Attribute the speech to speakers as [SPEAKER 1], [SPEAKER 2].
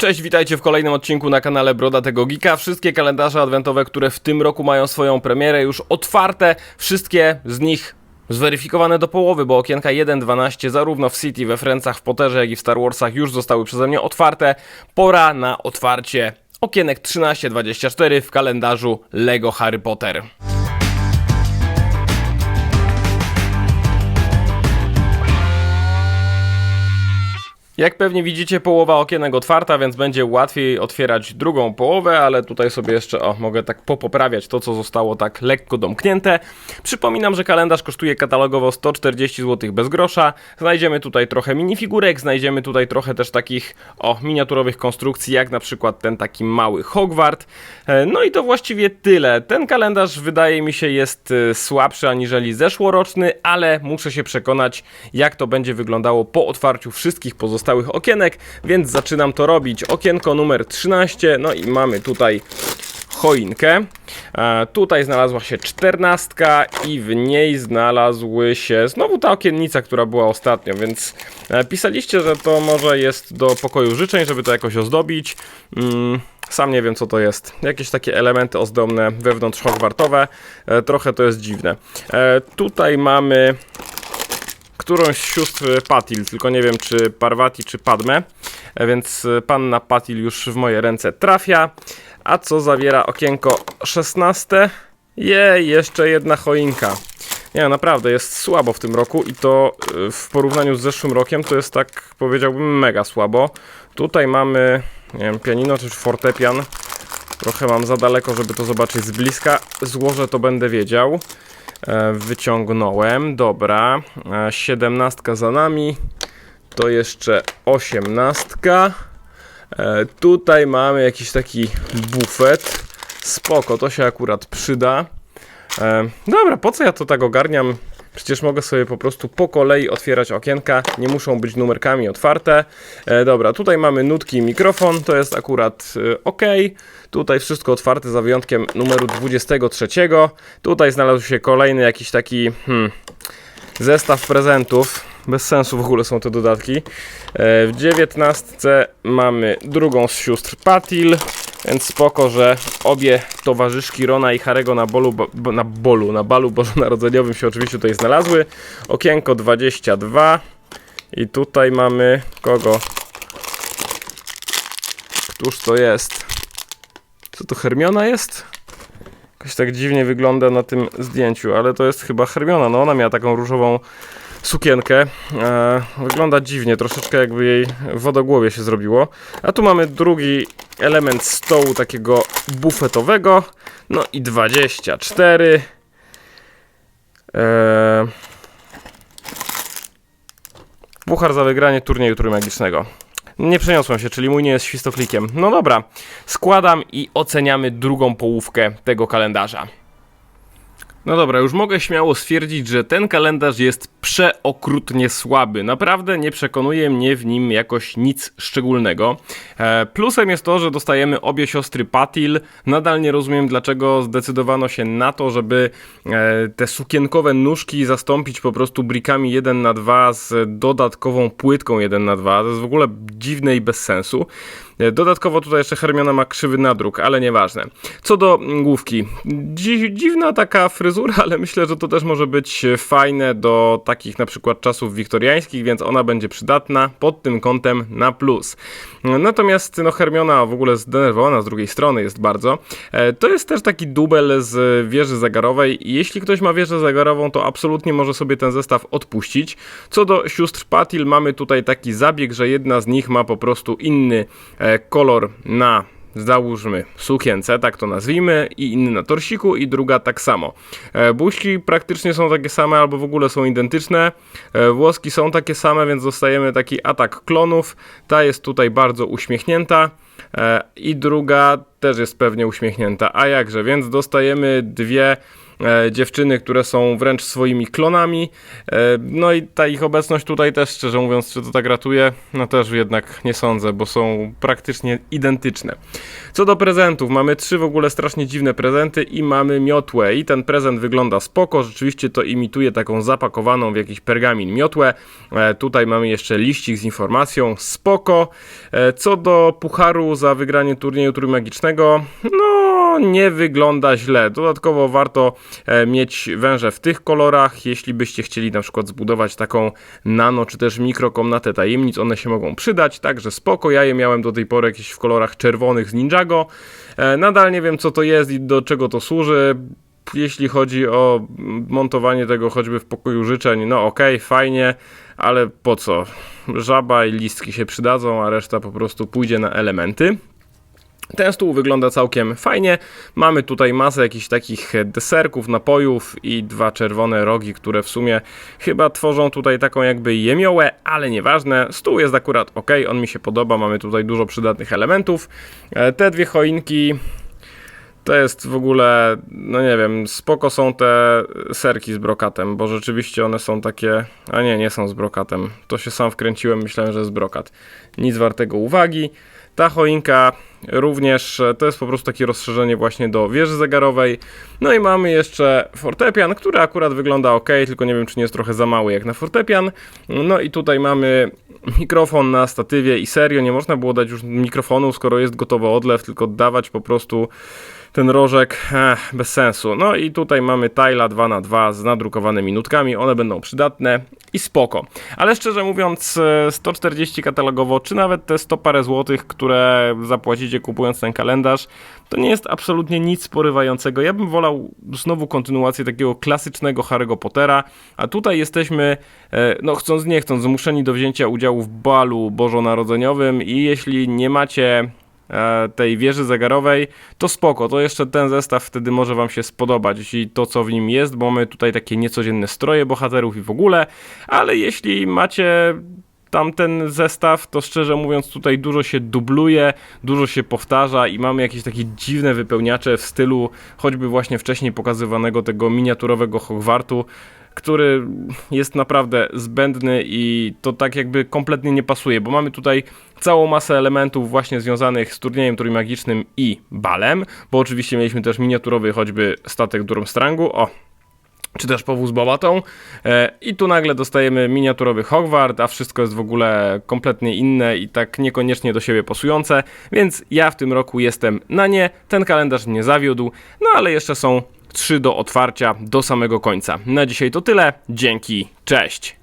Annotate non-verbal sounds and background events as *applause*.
[SPEAKER 1] Cześć, witajcie w kolejnym odcinku na kanale Broda tego Geeka. Wszystkie kalendarze adwentowe, które w tym roku mają swoją premierę już otwarte, wszystkie z nich zweryfikowane do połowy, bo okienka 1.12 zarówno w City, we Francach, w Potterze, jak i w Star Warsach już zostały przeze mnie otwarte. Pora na otwarcie okienek 13.24 w kalendarzu LEGO Harry Potter. Jak pewnie widzicie, połowa okienek otwarta, więc będzie łatwiej otwierać drugą połowę, ale tutaj sobie jeszcze, o, mogę tak popoprawiać to, co zostało tak lekko domknięte. Przypominam, że kalendarz kosztuje katalogowo 140 zł bez grosza. Znajdziemy tutaj trochę minifigurek, znajdziemy tutaj trochę też takich, o, miniaturowych konstrukcji, jak na przykład ten taki mały Hogwart. E, No i to właściwie tyle. Ten kalendarz wydaje mi się jest e, słabszy aniżeli zeszłoroczny, ale muszę się przekonać, jak to będzie wyglądało po otwarciu wszystkich pozostałych okienek, więc zaczynam to robić. Okienko numer 13, no i mamy tutaj choinkę. E, tutaj znalazła się czternastka i w niej znalazły się znowu ta okiennica, która była ostatnio, więc e, pisaliście, że to może jest do pokoju życzeń, żeby to jakoś ozdobić. Mm, sam nie wiem co to jest. Jakieś takie elementy ozdobne wewnątrz Hogwartowe. E, trochę to jest dziwne. E, tutaj mamy którąś z sióstr Patil, tylko nie wiem czy Parvati czy Padme, E, więc e, panna Patil już w moje ręce trafia. A co zawiera okienko 16? Jej, jeszcze jedna choinka. Nie, naprawdę jest słabo w tym roku i to e, w porównaniu z zeszłym rokiem to jest tak powiedziałbym mega słabo. Tutaj mamy, nie wiem, pianino czy fortepian. Trochę mam za daleko, żeby to zobaczyć z bliska. Złożę to będę wiedział. E, wyciągnąłem, dobra. E, 17 za nami. To jeszcze 18. E, tutaj mamy jakiś taki bufet. Spoko, to się akurat przyda. E, dobra, po co ja to tak ogarniam? Przecież mogę sobie po prostu po kolei otwierać okienka, nie muszą być numerkami otwarte. E, dobra, tutaj mamy nutki mikrofon, to jest akurat e, ok. Tutaj wszystko otwarte za wyjątkiem numeru 23. Tutaj znalazł się kolejny jakiś taki hmm, zestaw prezentów. Bez sensu w ogóle są te dodatki. E, w 19 mamy drugą z sióstr Patil, więc spoko, że obie towarzyszki Rona i Harego na bolu, bo, na bolu, na balu bożonarodzeniowym się oczywiście tutaj znalazły. Okienko 22 i tutaj mamy kogo? Któż to jest? Co to Hermiona jest? Jakoś tak dziwnie wygląda na tym zdjęciu, ale to jest chyba Hermiona. No ona miała taką różową sukienkę. E, wygląda dziwnie, troszeczkę jakby jej wodogłowie się zrobiło. A tu mamy drugi element stołu takiego bufetowego. No i 24. E, Puchar za wygranie turnieju trójmagicznego. Nie przeniosłem się, czyli mój nie jest świstoklikiem. No dobra, składam i oceniamy drugą połówkę tego kalendarza. No dobra, już mogę śmiało stwierdzić, że ten kalendarz jest przeokrutnie słaby. Naprawdę nie przekonuje mnie w nim jakoś nic szczególnego. E, plusem jest to, że dostajemy obie siostry Patil. Nadal nie rozumiem, dlaczego zdecydowano się na to, żeby e, te sukienkowe nóżki zastąpić po prostu brikami 1 na 2 z dodatkową płytką 1 na 2 To jest w ogóle dziwne i bez sensu. E, Dodatkowo tutaj jeszcze Hermiona ma krzywy nadruk, ale nieważne. Co do główki. Dzi dziwna taka fryzura, *laughs* ale myślę, że to też może być fajne do takich na przykład czasów wiktoriańskich, więc ona będzie przydatna pod tym kątem na plus. Natomiast no Hermiona w ogóle zdenerwowana z drugiej strony jest bardzo. E, To jest też taki dubel z wieży zegarowej jeśli ktoś ma wieżę zegarową, to absolutnie może sobie ten zestaw odpuścić. Co do sióstr Patil, mamy tutaj taki zabieg, że jedna z nich ma po prostu inny e, kolor na załóżmy sukience, tak to nazwijmy, i inny na torsiku, i druga tak samo. E, buźki praktycznie są takie same, albo w ogóle są identyczne. E, włoski są takie same, więc dostajemy taki atak klonów. Ta jest tutaj bardzo uśmiechnięta. E, I druga też jest pewnie uśmiechnięta. A jakże, więc dostajemy dwie e, dziewczyny, które są wręcz swoimi klonami. E, no i ta ich obecność tutaj też, szczerze mówiąc, czy to tak ratuje? No też jednak nie sądzę, bo są praktycznie identyczne. Co do prezentów, mamy trzy w ogóle strasznie dziwne prezenty i mamy miotłę. I ten prezent wygląda spoko, rzeczywiście to imituje taką zapakowaną w jakiś pergamin miotłę. E, tutaj mamy jeszcze liścik z informacją, spoko. E, co do pucharu za wygranie turnieju trójmagicznego, no nie wygląda źle. Dodatkowo warto e, mieć węże w tych kolorach, jeśli byście chcieli na przykład zbudować taką nano czy też mikrokomnatę tajemnic, one się mogą przydać, także spoko. Ja je miałem do tej pory jakieś w kolorach czerwonych z Ninjago. E, Nadal nie wiem co to jest i do czego to służy. Jeśli chodzi o montowanie tego choćby w pokoju życzeń, no okej, fajnie, ale po co? Żaba i listki się przydadzą, a reszta po prostu pójdzie na elementy. Ten stół wygląda całkiem fajnie. Mamy tutaj masę jakichś takich deserków, napojów i dwa czerwone rogi, które w sumie chyba tworzą tutaj taką jakby jemiołę, ale nieważne. Stół jest akurat ok, on mi się podoba. Mamy tutaj dużo przydatnych elementów. E, Te dwie choinki to jest w ogóle, no nie wiem, spoko są te serki z brokatem, bo rzeczywiście one są takie, a nie, nie są z brokatem. To się sam wkręciłem, myślałem, że jest brokat. Nic wartego uwagi. Ta choinka również e, to jest po prostu takie rozszerzenie właśnie do wieży zegarowej. No i mamy jeszcze fortepian, który akurat wygląda ok, tylko nie wiem, czy nie jest trochę za mały jak na fortepian. No i tutaj mamy mikrofon na statywie i serio, nie można było dać już mikrofonu, skoro jest gotowy odlew, tylko dawać po prostu ten rożek eh, bez sensu. No i tutaj mamy Tyla 2 na 2 z nadrukowanymi nutkami, one będą przydatne i spoko. Ale szczerze mówiąc, e, 140 katalogowo, czy nawet te 100 parę złotych, które zapłacicie kupując ten kalendarz, to nie jest absolutnie nic porywającego. Ja bym wolał znowu kontynuację takiego klasycznego Harry'ego Pottera, a tutaj jesteśmy, e, no chcąc nie chcąc, zmuszeni do wzięcia udziału w balu bożonarodzeniowym i jeśli nie macie e, tej wieży zegarowej, to spoko, to jeszcze ten zestaw wtedy może wam się spodobać i to co w nim jest, bo mamy tutaj takie niecodzienne stroje bohaterów i w ogóle, ale jeśli macie tamten zestaw, to szczerze mówiąc tutaj dużo się dubluje, dużo się powtarza i mamy jakieś takie dziwne wypełniacze w stylu choćby właśnie wcześniej pokazywanego tego miniaturowego Hogwartu, który jest naprawdę zbędny i to tak jakby kompletnie nie pasuje, bo mamy tutaj całą masę elementów właśnie związanych z turniejem trójmagicznym i balem, bo oczywiście mieliśmy też miniaturowy choćby statek Durmstrangu, o czy też powóz Bobatą. E, I tu nagle dostajemy miniaturowy Hogwart, a wszystko jest w ogóle kompletnie inne i tak niekoniecznie do siebie pasujące, więc ja w tym roku jestem na nie. Ten kalendarz mnie zawiódł, no ale jeszcze są trzy do otwarcia do samego końca. Na dzisiaj to tyle. Dzięki, cześć.